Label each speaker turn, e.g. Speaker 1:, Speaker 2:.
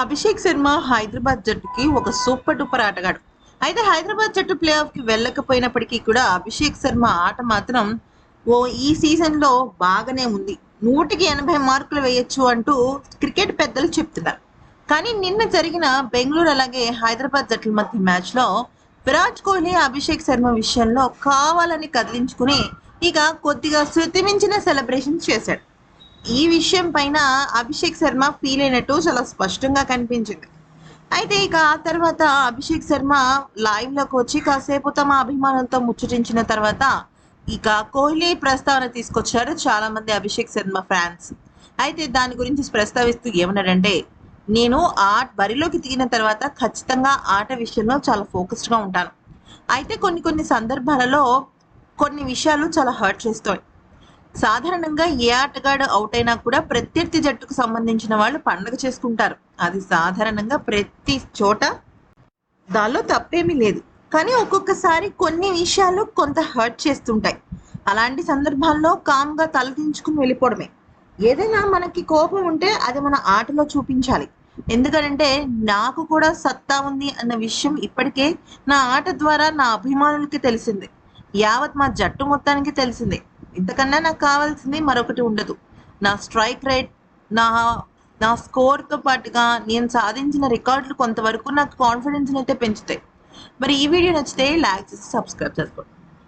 Speaker 1: అభిషేక్ శర్మ హైదరాబాద్ జట్టుకి ఒక super duper ఆటగాడు. అయితే హైదరాబాద్ జట్టు ప్లే ఆఫ్కి వెళ్ళకపోయినప్పటికీ కూడా అభిషేక్ శర్మ ఆట మాత్రం ఓ ఈ సీజన్లో బాగానే ఉంది. నూటికి ఎనభై మార్కులు వేయొచ్చు అంటూ క్రికెట్ పెద్దలు చెప్తున్నారు. కానీ నిన్న జరిగిన బెంగళూరు అలాగే హైదరాబాద్ జట్ల మధ్య మ్యాచ్లో విరాట్ కోహ్లీ అభిషేక్ శర్మ విషయంలో కావాలని కదిలించుకుని ఇక కొద్దిగా శృతిమించిన సెలబ్రేషన్ సెలబ్రేషన్స్ చేశాడు. ఈ విషయం పైన అభిషేక్ శర్మ ఫీల్ అయినట్టు చాలా స్పష్టంగా కనిపించింది. అయితే ఇక ఆ తర్వాత అభిషేక్ శర్మ లైవ్లోకి వచ్చి కాసేపు తమ అభిమానులతో ముచ్చటించిన తర్వాత ఇక కోహ్లీ ప్రస్తావన తీసుకొచ్చారు చాలా మంది అభిషేక్ శర్మ ఫ్యాన్స్ అయితే దాని గురించి ప్రస్తావిస్తూ ఏమన్నాడంటే నేను ఆ బరిలోకి దిగిన తర్వాత ఖచ్చితంగా ఆట విషయంలో చాలా ఫోకస్డ్గా ఉంటాను. అయితే కొన్ని కొన్ని సందర్భాలలో కొన్ని విషయాలు చాలా హర్ట్ చేస్తాయి. సాధారణంగా ఏ ఆటగాడు అవుట్ అయినా కూడా ప్రత్యర్థి జట్టుకు సంబంధించిన వాళ్ళు పండగ చేసుకుంటారు. అది సాధారణంగా ప్రతి చోట దానిలో తప్పేమీ లేదు. కానీ ఒక్కొక్కసారి కొన్ని విషయాలు కొంత హర్ట్ చేస్తుంటాయి. అలాంటి సందర్భాల్లో కామ్గా తలదించుకుని వెళ్ళిపోవడమే. ఏదైనా మనకి కోపం ఉంటే అది మన ఆటలో చూపించాలి. ఎందుకంటే నాకు కూడా సత్తా ఉంది అన్న విషయం ఇప్పటికే నా ఆట ద్వారా నా అభిమానులకి తెలిసింది. యావత్ మా జట్టు మొత్తానికి తెలిసిందే. ఇంతకన్నా నాకు కావాల్సింది మరొకటి ఉండదు. నా స్ట్రైక్ రేట్ నా నా స్కోర్తో పాటుగా నేను సాధించిన రికార్డులు కొంతవరకు నాకు కాన్ఫిడెన్స్ అయితే పెంచుతాయి. మరి ఈ వీడియో నచ్చితే లైక్ చేసి సబ్స్క్రైబ్ చేసుకోండి.